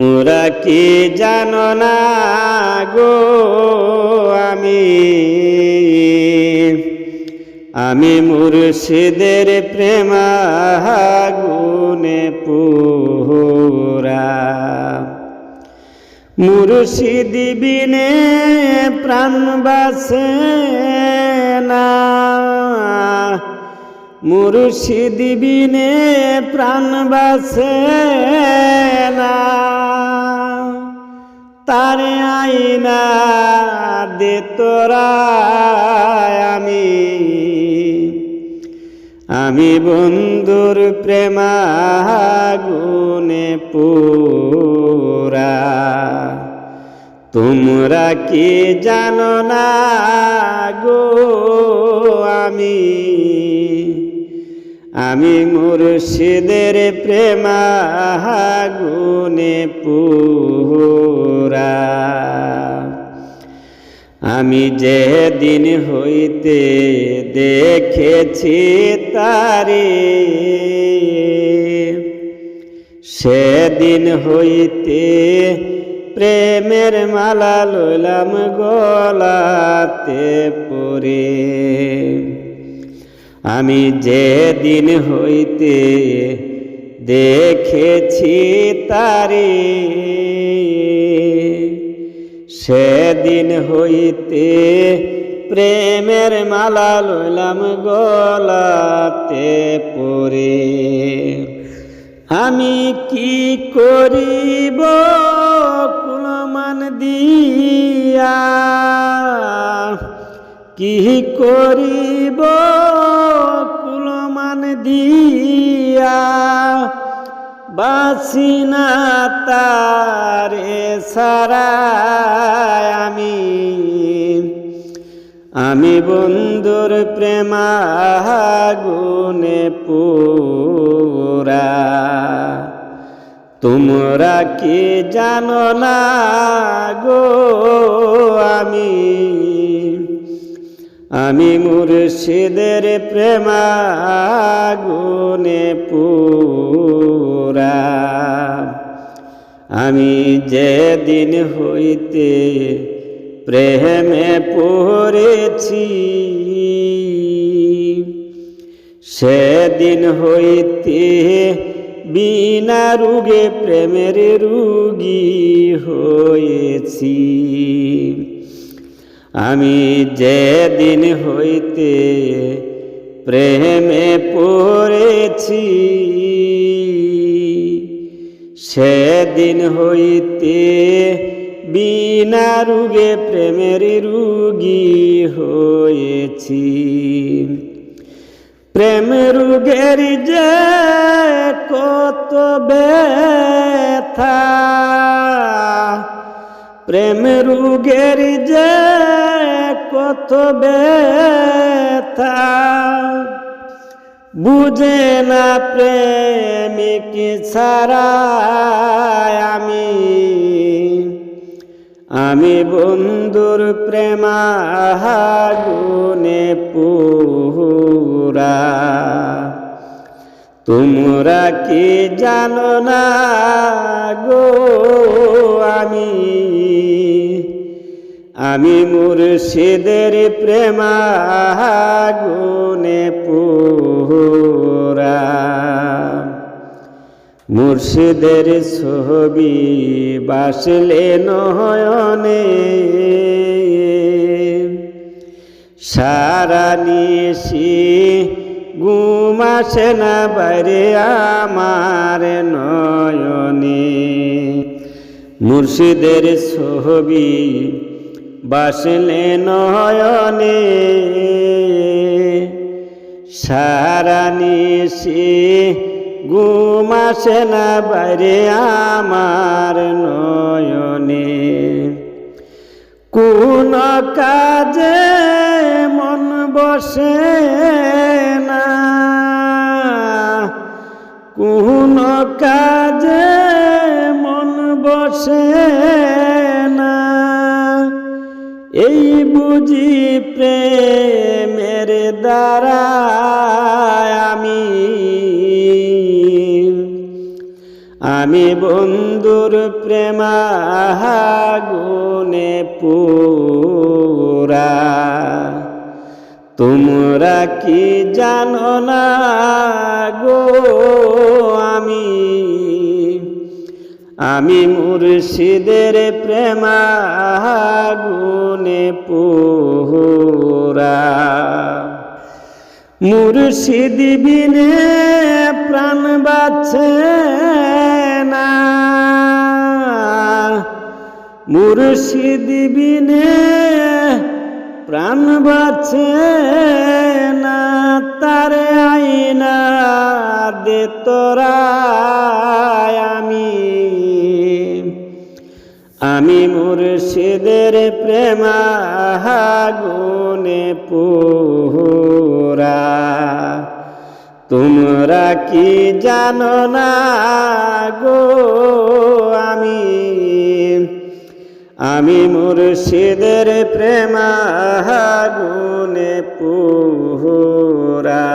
তোরা কি জানো না গো আমি? আমি মুর্শিদের প্রেমাগুনে পুরা। মুর্শিদ বিনে প্রাণ বাসে না। মুর্শিদ বিনে প্রাণ বাসে না। তারে আইনা দে তোরা, আমি আমি বন্ধুর প্রেমাগুনে পুরা। তোমরা কি জানো না গো আমি? আমি মুর্শিদের প্রেমাগুনে পুরা আমি যে দিন হইতে দেখেছি তারে, সেদিন হইতে প্রেমের মালা লইলাম গলাতে পরে। আমি যে দিন হইতে দেখেছি তারে, সেদিন হইতে প্রেমের মালা লইলাম গলাতে পরে। আমি কি করিব কুলমান দিয়া? কি করিব কুলমান দিয়া? বাসিনা তারে সারা আমি। আমি বন্ধুর প্রেমাগুনে পুরা। তোমরা কি জানো না গো? আমি মুর্শিদের প্রেমাগুনে পুরা। আমি যেদিন হইতে প্রেমে পড়েছি, সেদিন হইতে বিনা রুগে প্রেমের রুগী হয়েছি। আমি যে দিন হইতে প্রেমে পড়েছি, সেদিন হইতে বিনা রুগে প্রেমের রুগী হয়েছি। প্রেম রুগের যে কত ব্যথা প্রেম রুগের যে কত ব্যথা। বুঝে না প্রেমিক ছাড়া আমি। আমি বন্ধুর প্রেমাগুনে পুরা। তোমরা কি জানো না গো আমি? আমি মুর্শিদের প্রেমাগুনে পুরা। মুর্শিদের ছবি বাসলে নয়নে। সারা নিশি ঘুমাসে না বাইরে আমার নয়নে। মুর্শিদের ছবি বাসলে নয়নে, সারা নিশি ঘুমাসে না বাইরে আমার নয়নে। কোন কাজে মন বসে না, কোন কাজে মন বসে না। এই বুঝি প্রেমের দ্বারা আমি। আমি বন্ধুর প্রেমাগুনে পুরা। তোমরা কি জানো না গো আমি মুর্শিদের প্রেমাগুনে পুরা মুর্শিদ বিনে প্রাণ বাছে না। মুর্শিদ বিনে প্রাণ বাছে না। তার আইনা দে তোরা আমি মুর্শিদের প্রেমাগুনে পুরা তোমরা কি জানো না গো আমি? আমি মুর্শিদের প্রেমাগুনে পুরা